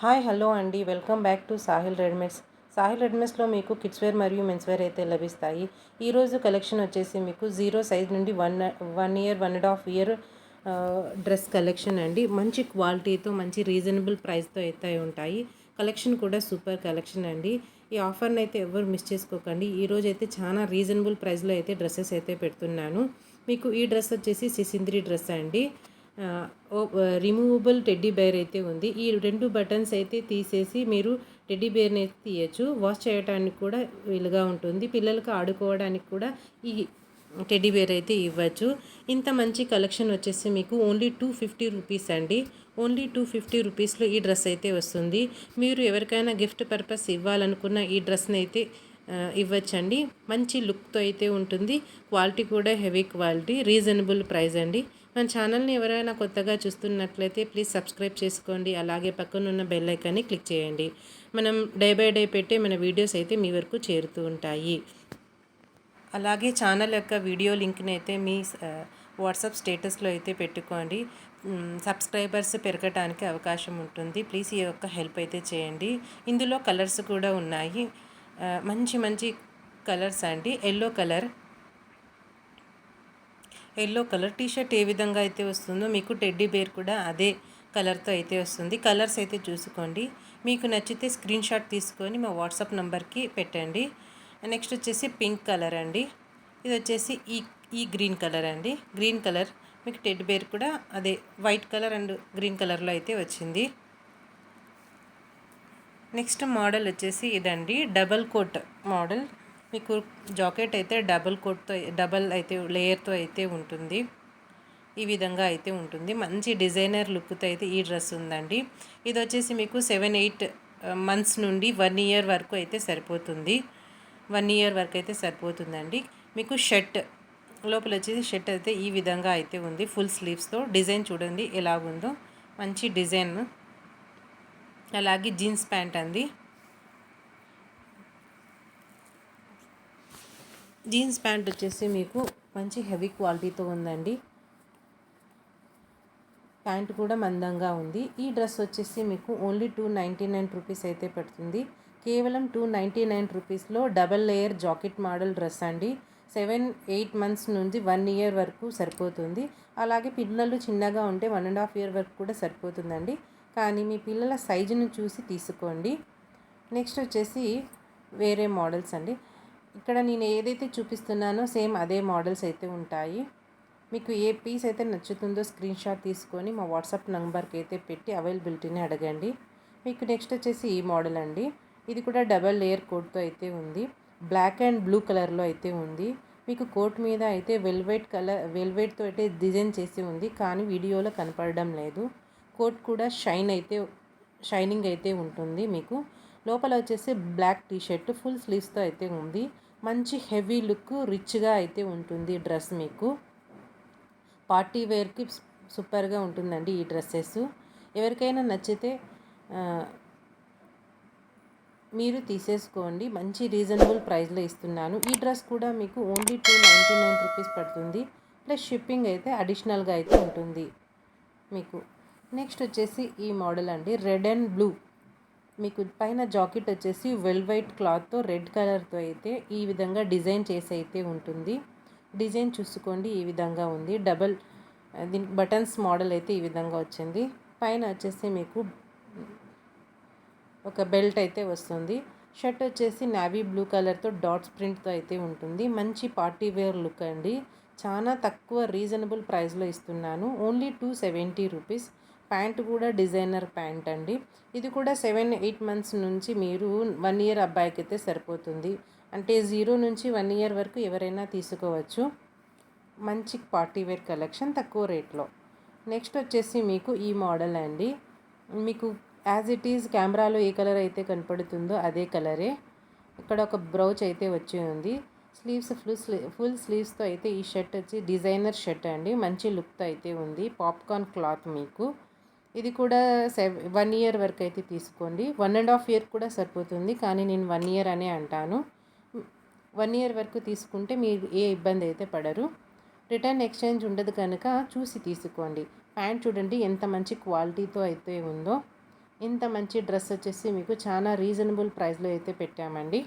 Hi hello అండి. Welcome back to Sahil readymades Sahil రెడీమేడ్స్లో మీకు kids wear మరియు men's wear అయితే లభిస్తాయి. ఈరోజు కలెక్షన్ వచ్చేసి మీకు జీరో సైజ్ నుండి one one year one and half year dress collection అండి. మంచి క్వాలిటీతో మంచి రీజనబుల్ ప్రైస్తో అయితే ఉంటాయి. కలెక్షన్ కూడా సూపర్ కలెక్షన్ అండి. ఈ ఆఫర్ని అయితే ఎవరు మిస్ చేసుకోకండి. ఈరోజు అయితే చాలా రీజనబుల్ ప్రైస్లో అయితే డ్రెస్సెస్ అయితే పెడుతున్నాను. మీకు ఈ డ్రెస్ వచ్చేసి సిసింద్రి డ్రెస్ అండి. రిమూవబుల్ టెడ్డీ బేర్ అయితే ఉంది. ఈ రెండు బటన్స్ అయితే తీసేసి మీరు టెడ్డీ బేర్ని అయితే తీయచ్చు. వాష్ చేయడానికి కూడా వీలుగా ఉంటుంది. పిల్లలకు ఆడుకోవడానికి కూడా ఈ టెడ్డీ బేర్ అయితే ఇవ్వచ్చు. ఇంత మంచి కలెక్షన్ వచ్చేసి మీకు ఓన్లీ టూ ఫిఫ్టీ రూపీస్ అండి. ఓన్లీ టూ ఫిఫ్టీ రూపీస్లో ఈ డ్రెస్ అయితే వస్తుంది. మీరు ఎవరికైనా గిఫ్ట్ పర్పస్ ఇవ్వాలనుకున్న ఈ డ్రెస్ని అయితే ఇవ్వచ్చండి. మంచి లుక్తో అయితే ఉంటుంది. క్వాలిటీ కూడా హెవీ క్వాలిటీ రీజనబుల్ ప్రైస్ అండి. మన ఛానల్ని ఎవరైనా కొత్తగా చూస్తున్నట్లయితే ప్లీజ్ సబ్స్క్రైబ్ చేసుకోండి. అలాగే పక్కనున్న బెల్ ఐకాన్ని క్లిక్ చేయండి. మనం డే బై డే పెట్టే మన వీడియోస్ అయితే మీ వరకు చేరుతూ ఉంటాయి. అలాగే ఛానల్ యొక్క వీడియో లింక్ని అయితే మీ వాట్సాప్ స్టేటస్లో అయితే పెట్టుకోండి. సబ్స్క్రైబర్స్ పెరగటానికి అవకాశం ఉంటుంది. ప్లీజ్ ఈ యొక్క హెల్ప్ అయితే చేయండి. ఇందులో కలర్స్ కూడా ఉన్నాయి. మంచి మంచి కలర్స్ అండి. Yellow colour yellow colour T-shirt ఏ విధంగా అయితే వస్తుందో మీకు టెడ్డీ బేర్ కూడా అదే కలర్తో అయితే వస్తుంది. కలర్స్ అయితే చూసుకోండి. మీకు నచ్చితే స్క్రీన్ షాట్ తీసుకొని మా వాట్సాప్ నెంబర్కి పెట్టండి. నెక్స్ట్ వచ్చేసి పింక్ కలర్ అండి. ఇది వచ్చేసి ఈ ఈ గ్రీన్ కలర్ అండి. గ్రీన్ కలర్ మీకు టెడ్ బేర్ కూడా అదే వైట్ కలర్ అండ్ గ్రీన్ కలర్లో అయితే వచ్చింది. నెక్స్ట్ మోడల్ వచ్చేసి ఇదండి. Double coat model. మీకు జాకెట్ అయితే డబల్ కోట్తో డబల్ అయితే లేయర్తో అయితే ఉంటుంది. ఈ విధంగా అయితే ఉంటుంది. మంచి డిజైనర్ లుక్తో అయితే ఈ డ్రెస్ ఉందండి. ఇది వచ్చేసి మీకు సెవెన్ ఎయిట్ మంత్స్ నుండి వన్ ఇయర్ వరకు అయితే సరిపోతుంది. వన్ ఇయర్ వరకు అయితే సరిపోతుందండి. మీకు షర్ట్ లోపల వచ్చేసి షర్ట్ అయితే ఈ విధంగా అయితే ఉంది. ఫుల్ స్లీవ్స్తో డిజైన్ చూడండి ఎలాగుందో మంచి డిజైన్. అలాగే జీన్స్ ప్యాంట్ అంది జీన్స్ ప్యాంట్ వచ్చేసి మీకు మంచి హెవీ క్వాలిటీతో ఉందండి. ప్యాంట్ కూడా మందంగా ఉంది. ఈ డ్రెస్ వచ్చేసి మీకు only two ninety nine rupees అయితే పడుతుంది. కేవలం టూ నైంటీ నైన్ రూపీస్లో double layer jacket model dress అండి. సెవెన్ ఎయిట్ మంత్స్ నుండి వన్ ఇయర్ వరకు సరిపోతుంది. అలాగే పిల్లలు చిన్నగా ఉంటే వన్ అండ్ హాఫ్ ఇయర్ వరకు కూడా సరిపోతుందండి. కానీ మీ పిల్లల సైజును చూసి తీసుకోండి. నెక్స్ట్ వచ్చేసి వేరే మోడల్స్ అండి. ఇక్కడ నేను ఏదైతే చూపిస్తున్నానో సేమ్ అదే మోడల్స్ అయితే ఉంటాయి. మీకు ఏ పీస్ అయితే నచ్చుతుందో స్క్రీన్ షాట్ తీసుకొని మా వాట్సాప్ నెంబర్కి అయితే పెట్టి అవైలబిలిటీని అడగండి. మీకు నెక్స్ట్ వచ్చేసి ఈ మోడల్ అండి. ఇది కూడా డబల్ లేయర్ కోట్తో అయితే ఉంది. బ్లాక్ అండ్ బ్లూ కలర్లో అయితే ఉంది. మీకు కోట్ మీద అయితే వెల్వెట్ కలర్ వెల్వెట్తో అయితే డిజైన్ చేసి ఉంది. కానీ వీడియోలో కనపడడం లేదు. కోట్ కూడా షైన్ అయితే షైనింగ్ అయితే ఉంటుంది మీకు. లోపల వచ్చేసి బ్లాక్ టీషర్ట్ ఫుల్ స్లీవ్స్తో అయితే ఉంది. మంచి హెవీ లుక్ రిచ్గా అయితే ఉంటుంది డ్రెస్ మీకు. పార్టీ వేర్కి సూపర్గా ఉంటుందండి ఈ డ్రెస్సెస్. ఎవరికైనా నచ్చితే మీరు తీసేసుకోండి. మంచి రీజనబుల్ ప్రైస్లో ఇస్తున్నాను. ఈ డ్రెస్ కూడా మీకు only two ninety nine rupees పడుతుంది. ప్లస్ షిప్పింగ్ అయితే అడిషనల్గా అయితే ఉంటుంది మీకు. నెక్స్ట్ వచ్చేసి ఈ మోడల్ అండి. Red and blue. మీకు పైన జాకెట్ వచ్చేసి వెల్ వైట్ క్లాత్తో రెడ్ కలర్తో అయితే ఈ విధంగా డిజైన్ చేసి అయితే ఉంటుంది. డిజైన్ చూసుకోండి ఈ విధంగా ఉంది. డబల్ దీనికి బటన్స్ మోడల్ అయితే ఈ విధంగా వచ్చింది. పైన వచ్చేసి మీకు ఒక బెల్ట్ అయితే వస్తుంది. షర్ట్ వచ్చేసి నావీ బ్లూ కలర్తో డాట్స్ ప్రింట్తో అయితే ఉంటుంది. మంచి పార్టీ వేర్ లుక్ అండి. చాలా తక్కువ రీజనబుల్ ప్రైస్లో ఇస్తున్నాను. Only two seventy rupees. Pant కూడా డిజైనర్ ప్యాంట్ అండి. ఇది కూడా సెవెన్ ఎయిట్ మంత్స్ నుంచి మీరు వన్ ఇయర్ అబ్బాయికి అయితే సరిపోతుంది. అంటే జీరో నుంచి వన్ ఇయర్ వరకు ఎవరైనా తీసుకోవచ్చు. మంచి పార్టీ వేర్ కలెక్షన్ తక్కువ రేట్లో. నెక్స్ట్ వచ్చేసి మీకు ఈ మోడల్ అండి. మీకు యాజ్ ఇట్ ఈజ్ కెమెరాలో ఏ కలర్ అయితే కనపడుతుందో అదే కలరే. ఇక్కడ ఒక బ్రౌచ్ అయితే వచ్చి ఉంది. స్లీవ్స్ ఫుల్ స్లీ ఫుల్ స్లీవ్స్తో అయితే ఈ షర్ట్ వచ్చి డిజైనర్ షర్ట్ అండి. మంచి లుక్తో అయితే ఉంది. పాప్కార్న్ క్లాత్ మీకు. ఇది కూడా సెవ్ వన్ ఇయర్ వరకు అయితే తీసుకోండి. వన్ అండ్ హాఫ్ ఇయర్ కూడా సరిపోతుంది కానీ నేను వన్ ఇయర్ అనే అంటాను. వన్ ఇయర్ వరకు తీసుకుంటే మీరు ఏ ఇబ్బంది అయితే పడరు. రిటర్న్ ఎక్స్చేంజ్ ఉండదు కనుక చూసి తీసుకోండి. ప్యాంట్ చూడండి ఎంత మంచి క్వాలిటీతో అయితే ఉందో. ఇంత మంచి డ్రెస్ వచ్చేసి మీకు చాలా రీజనబుల్ ప్రైస్లో అయితే పెట్టామండి.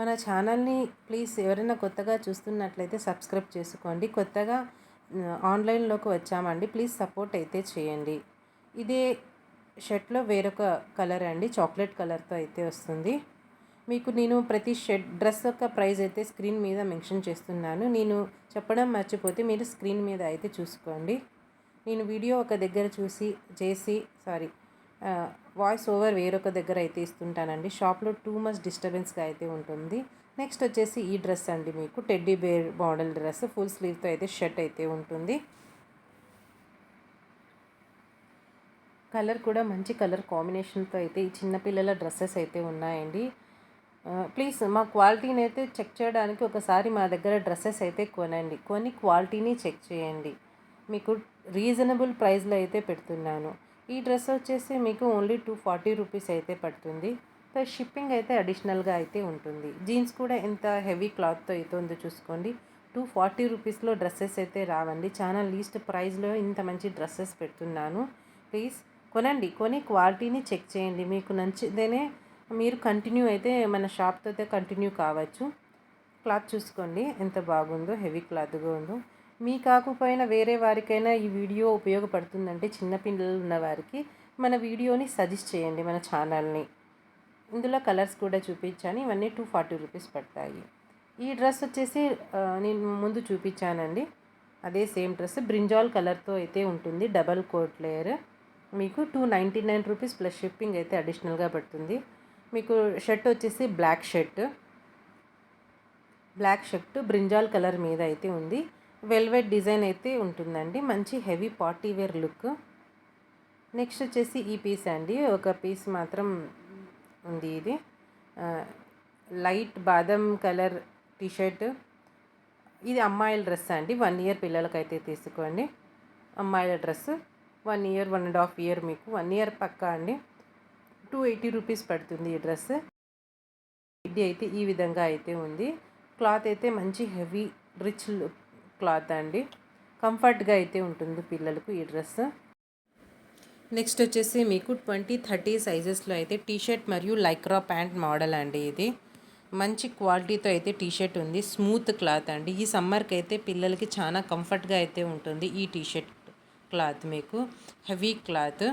మన ఛానల్ని ప్లీజ్ ఎవరైనా కొత్తగా చూస్తున్నట్లయితే సబ్స్క్రైబ్ చేసుకోండి. కొత్తగా ఆన్లైన్లోకి వచ్చామండి ప్లీజ్ సపోర్ట్ అయితే చేయండి. ఇదే షర్ట్లో వేరొక కలర్ అండి చాక్లెట్ కలర్తో అయితే వస్తుంది. మీకు నేను ప్రతి షర్ట్ డ్రెస్ యొక్క ప్రైస్ అయితే స్క్రీన్ మీద మెన్షన్ చేస్తున్నాను. నేను చెప్పడం మర్చిపోతే మీరు స్క్రీన్ మీద అయితే చూసుకోండి. నేను వీడియో ఒక దగ్గర చూసి చేసి సారీ వాయిస్ ఓవర్ వేరొక దగ్గర అయితే ఇస్తుంటానండి. షాప్లో టూ మచ్ డిస్టర్బెన్స్గా అయితే ఉంటుంది. నెక్స్ట్ వచ్చేసి ఈ డ్రెస్ అండి మీకు. Teddy bear model dress full స్లీవ్తో అయితే షర్ట్ అయితే ఉంటుంది. కలర్ కూడా మంచి కలర్ కాంబినేషన్తో అయితే ఈ చిన్నపిల్లల డ్రెస్సెస్ అయితే ఉన్నాయండి. ప్లీజ్ మా క్వాలిటీని అయితే చెక్ చేయడానికి ఒకసారి మా దగ్గర డ్రెస్సెస్ అయితే కొనండి. కొని క్వాలిటీని చెక్ చేయండి. మీకు రీజనబుల్ ప్రైస్లో అయితే పెడుతున్నాను. ఈ డ్రెస్ వచ్చేసి మీకు ఓన్లీ టూ ఫార్టీ రూపీస్ అయితే పడుతుంది. ప్లస్ షిప్పింగ్ అయితే అడిషనల్గా అయితే ఉంటుంది. జీన్స్ కూడా ఎంత హెవీ క్లాత్తో అయితే ఉందో చూసుకోండి. టూ ఫార్టీ రూపీస్లో డ్రెస్సెస్ అయితే రావండి. చాలా లీస్ట్ ప్రైస్లో ఇంత మంచి డ్రెస్సెస్ పెడుతున్నాను. ప్లీజ్ కొనండి. కొని క్వాలిటీని చెక్ చేయండి. మీకు నచ్చితేనే మీరు కంటిన్యూ అయితే మన షాప్తో అయితే కంటిన్యూ కావచ్చు. క్లాత్ చూసుకోండి. ఎంత బాగుందో హెవీ క్లాత్గా ఉందో. మీ కాకపోయినా వేరే వారికైనా ఈ వీడియో ఉపయోగపడుతుందంటే చిన్నపిల్లలు ఉన్న వారికి మన వీడియోని సజెస్ట్ చేయండి మన ఛానల్ని. ఇందులో కలర్స్ కూడా చూపించాను. ఇవన్నీ టూ ఫార్టీ రూపీస్ పడతాయి. ఈ డ్రెస్ వచ్చేసి నేను ముందు చూపించానండి. అదే సేమ్ డ్రెస్. బ్రింజాల్ కలర్తో అయితే ఉంటుంది. Double coat layer. మీకు two ninety nine rupees plus shipping అయితే అడిషనల్గా పడుతుంది. మీకు షర్ట్ వచ్చేసి black shirt. Black shirt brinjal colour మీద అయితే ఉంది. వెల్వెట్ డిజైన్ అయితే ఉంటుందండి. మంచి heavy party wear look. Next వచ్చేసి ఈ పీస్ అండి. ఒక పీస్ మాత్రం ఉంది ఇది. లైట్ బాదం కలర్ టీషర్ట్. ఇది అమ్మాయిల డ్రెస్ అండి. వన్ ఇయర్ పిల్లలకైతే తీసుకోండి. అమ్మాయిల dress. One year one and half year మీకు. వన్ ఇయర్ పక్కా అండి. టూ ఎయిటీ రూపీస్ పడుతుంది ఈ డ్రెస్. ఇది అయితే ఈ విధంగా అయితే ఉంది. క్లాత్ అయితే మంచి హెవీ రిచ్ లుక్ క్లాత్ అండి. కంఫర్ట్గా అయితే ఉంటుంది పిల్లలకు ఈ డ్రెస్. నెక్స్ట్ వచ్చేసి మీకు ట్వంటీ థర్టీ సైజెస్లో అయితే టీషర్ట్ మరియు లైక్రా ప్యాంట్ మోడల్ అండి ఇది. మంచి క్వాలిటీతో అయితే టీషర్ట్ ఉంది. స్మూత్ క్లాత్ అండి. ఈ సమ్మర్కి అయితే పిల్లలకి చాలా కంఫర్ట్గా అయితే ఉంటుంది ఈ టీషర్ట్ క్లాత్ మీకు. Heavy cloth.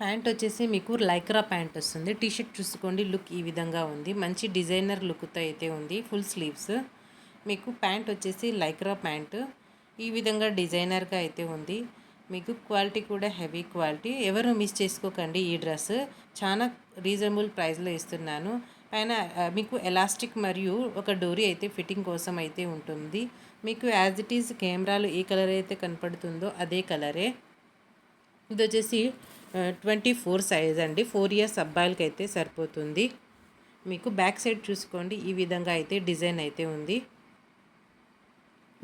ప్యాంట్ వచ్చేసి మీకు లైక్రా ప్యాంట్ వస్తుంది. టీషర్ట్ చూసుకోండి. లుక్ ఈ విధంగా ఉంది. మంచి డిజైనర్ లుక్తో అయితే ఉంది. Full sleeves. మీకు ప్యాంట్ వచ్చేసి లైక్రా ప్యాంట్. ఈ విధంగా డిజైనర్గా అయితే ఉంది. మీకు క్వాలిటీ కూడా హెవీ క్వాలిటీ. ఎవరు మిస్ చేసుకోకండి ఈ డ్రెస్. చాలా రీజనబుల్ ప్రైస్లో ఇస్తున్నాను. పైన మీకు ఎలాస్టిక్ మరియు ఒక డోరీ అయితే ఫిట్టింగ్ కోసం అయితే ఉంటుంది. మీకు యాజ్ ఇట్ ఈజ్ కెమెరాలు ఏ కలర్ అయితే కనపడుతుందో అదే కలరే. ఇది వచ్చేసి ట్వంటీ ఫోర్ సైజ్ అండి. ఫోర్ ఇయర్స్ అబ్బాయిలకి అయితే సరిపోతుంది. మీకు బ్యాక్ సైడ్ చూసుకోండి. ఈ విధంగా అయితే డిజైన్ అయితే ఉంది.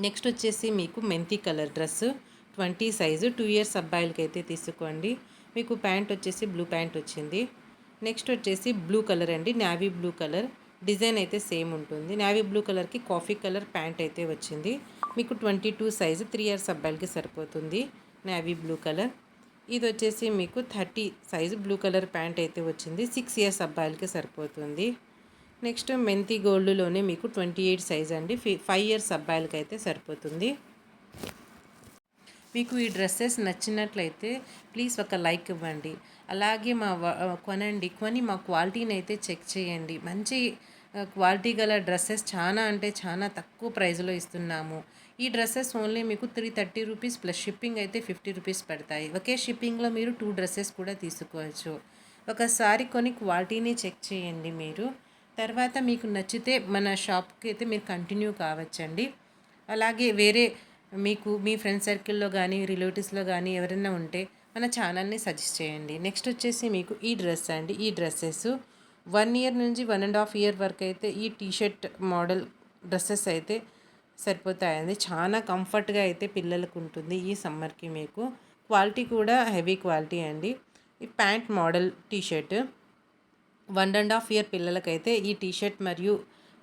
నెక్స్ట్ వచ్చేసి మీకు మెంతి colour dress twenty size two years అబ్బాయిలకి అయితే తీసుకోండి. మీకు ప్యాంట్ వచ్చేసి బ్లూ ప్యాంట్ వచ్చింది. నెక్స్ట్ వచ్చేసి బ్లూ కలర్ అండి నావీ బ్లూ కలర్. డిజైన్ అయితే సేమ్ ఉంటుంది. నావీ బ్లూ కలర్కి కాఫీ కలర్ ప్యాంట్ అయితే వచ్చింది. మీకు twenty two size three years అబ్బాయిలకి సరిపోతుంది నావీ బ్లూ కలర్. ఇది వచ్చేసి మీకు thirty size blue colour pant అయితే వచ్చింది. సిక్స్ ఇయర్స్ అబ్బాయిలకి సరిపోతుంది. నెక్స్ట్ మెంతి గోల్డ్లోనే మీకు ట్వంటీ ఎయిట్ సైజ్ అండి. ఫైవ్ ఇయర్స్ అబ్బాయిలకి అయితే సరిపోతుంది. మీకు ఈ డ్రెస్సెస్ నచ్చినట్లయితే ప్లీజ్ ఒక లైక్ ఇవ్వండి. అలాగే మా కొనండి. కొని మా క్వాలిటీని అయితే చెక్ చేయండి. మంచి క్వాలిటీ గల డ్రెస్సెస్ చాలా అంటే చాలా తక్కువ ప్రైస్లో ఇస్తున్నాము. ఈ డ్రెస్సెస్ ఓన్లీ మీకు three thirty rupees plus shipping అయితే ఫిఫ్టీ రూపీస్ పడతాయి. ఒకే షిప్పింగ్లో మీరు టూ డ్రెస్సెస్ కూడా తీసుకోవచ్చు. ఒకసారి కొని క్వాలిటీని చెక్ చేయండి మీరు. తర్వాత మీకు నచ్చితే మన షాప్కి అయితే మీరు కంటిన్యూ కావచ్చండి. అలాగే వేరే మీకు మీ ఫ్రెండ్ సర్కిల్లో కానీ రిలేటివ్స్లో కానీ ఎవరైనా ఉంటే మన ఛానల్ని సజెస్ట్ చేయండి. నెక్స్ట్ వచ్చేసి మీకు ఈ డ్రెస్ అండి. ఈ డ్రెస్సెస్ వన్ ఇయర్ నుంచి వన్ అండ్ హాఫ్ ఇయర్ వరకు అయితే ఈ టీషర్ట్ మోడల్ డ్రెస్సెస్ అయితే సరిపోతాయండి. చాలా కంఫర్ట్గా అయితే పిల్లలకు ఉంటుంది ఈ సమ్మర్కి మీకు. క్వాలిటీ కూడా హెవీ క్వాలిటీ అండి. ఈ pant model T-shirt one and half year పిల్లలకైతే ఈ టీషర్ట్ మరియు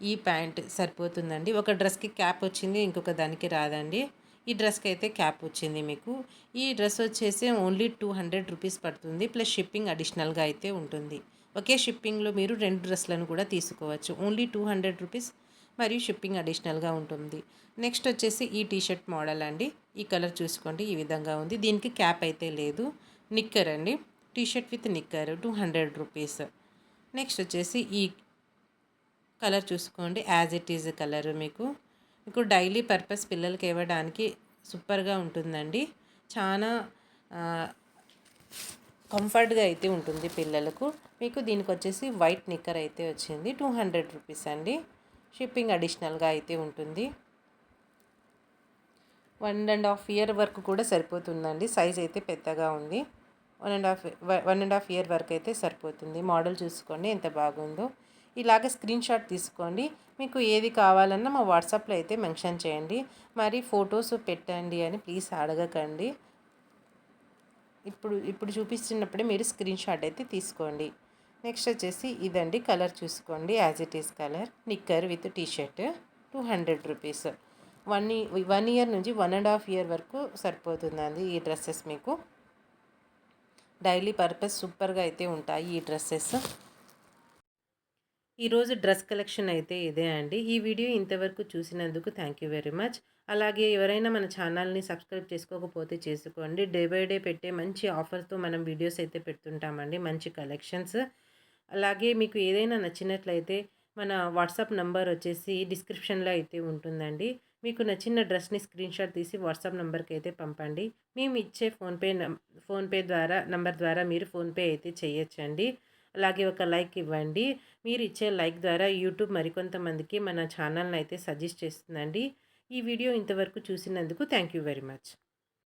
ఈ ప్యాంట్ సరిపోతుందండి. ఒక డ్రెస్కి క్యాప్ వచ్చింది ఇంకొక దానికి రాదండి. ఈ డ్రెస్కి అయితే క్యాప్ వచ్చింది మీకు. ఈ డ్రెస్ వచ్చేసి ఓన్లీ టూ హండ్రెడ్ రూపీస్ పడుతుంది ప్లస్ షిప్పింగ్ అడిషనల్గా అయితే ఉంటుంది. ఒకే షిప్పింగ్లో మీరు రెండు డ్రెస్లను కూడా తీసుకోవచ్చు. ఓన్లీ టూ హండ్రెడ్ రూపీస్ మరియు షిప్పింగ్ అడిషనల్గా ఉంటుంది. నెక్స్ట్ వచ్చేసి ఈ టీషర్ట్ మోడల్ అండి. ఈ కలర్ చూసుకోండి ఈ విధంగా ఉంది. దీనికి క్యాప్ అయితే లేదు. నిక్కర్ అండి. T-shirt with knicker two hundred rupees. Next వచ్చేసి ఈ కలర్ చూసుకోండి. యాజ్ ఇట్ ఈజ్ కలర్ మీకు. మీకు డైలీ పర్పస్ పిల్లలకి ఇవ్వడానికి సూపర్గా ఉంటుందండి. చాలా కంఫర్ట్గా అయితే ఉంటుంది పిల్లలకు. మీకు దీనికి వచ్చేసి వైట్ నిక్కర్ అయితే వచ్చింది. టూ హండ్రెడ్ రూపీస్ అండి. షిప్పింగ్ అడిషనల్గా అయితే ఉంటుంది. వన్ అండ్ హాఫ్ ఇయర్ వరకు కూడా సరిపోతుందండి. సైజ్ అయితే పెద్దగా ఉంది. One and half one and half year వరకు అయితే సరిపోతుంది. మోడల్ చూసుకోండి ఎంత బాగుందో. ఇలాగ స్క్రీన్ షాట్ తీసుకోండి. మీకు ఏది కావాలన్నా మా వాట్సాప్లో అయితే మెన్షన్ చేయండి. మరి ఫొటోస్ పెట్టండి అని ప్లీజ్ అడగకండి. ఇప్పుడు ఇప్పుడు చూపిస్తున్నప్పుడే మీరు స్క్రీన్ షాట్ అయితే తీసుకోండి. నెక్స్ట్ వచ్చేసి ఇదండి కలర్ చూసుకోండి. As it is colour. Knicker with T-shirt. Two hundred rupees. One one year నుంచి వన్ అండ్ హాఫ్ ఇయర్ వరకు సరిపోతుందండి ఈ డ్రెస్సెస్ మీకు. డైలీ పర్పస్ సూపర్గా అయితే ఉంటాయి ఈ డ్రెస్సెస్. ఈరోజు డ్రెస్ కలెక్షన్ అయితే ఇదే అండి. ఈ వీడియో ఇంతవరకు చూసినందుకు థ్యాంక్ యూ వెరీ మచ్. అలాగే ఎవరైనా మన ఛానల్ని సబ్స్క్రైబ్ చేసుకోకపోతే చేసుకోండి. డే బై డే పెట్టే మంచి ఆఫర్తో మనం వీడియోస్ అయితే పెడుతుంటామండి. మంచి కలెక్షన్స్. అలాగే మీకు ఏదైనా నచ్చినట్లయితే మన వాట్సాప్ నంబర్ వచ్చేసి డిస్క్రిప్షన్లో అయితే ఉంటుందండి. మీకు నచ్చిన డ్రెస్ని స్క్రీన్షాట్ తీసి వాట్సాప్ నెంబర్కి అయితే పంపండి. మేము ఇచ్చే ఫోన్పే ఫోన్పే ద్వారా నంబర్ ద్వారా మీరు ఫోన్పే అయితే చేయొచ్చండి. అలాగే ఒక లైక్ ఇవ్వండి. మీరు ఇచ్చే లైక్ ద్వారా యూట్యూబ్ మరికొంతమందికి మన ఛానల్ని అయితే సజెస్ట్ చేస్తుందండి. ఈ వీడియో ఇంతవరకు చూసినందుకు థ్యాంక్ యూ వెరీ మచ్.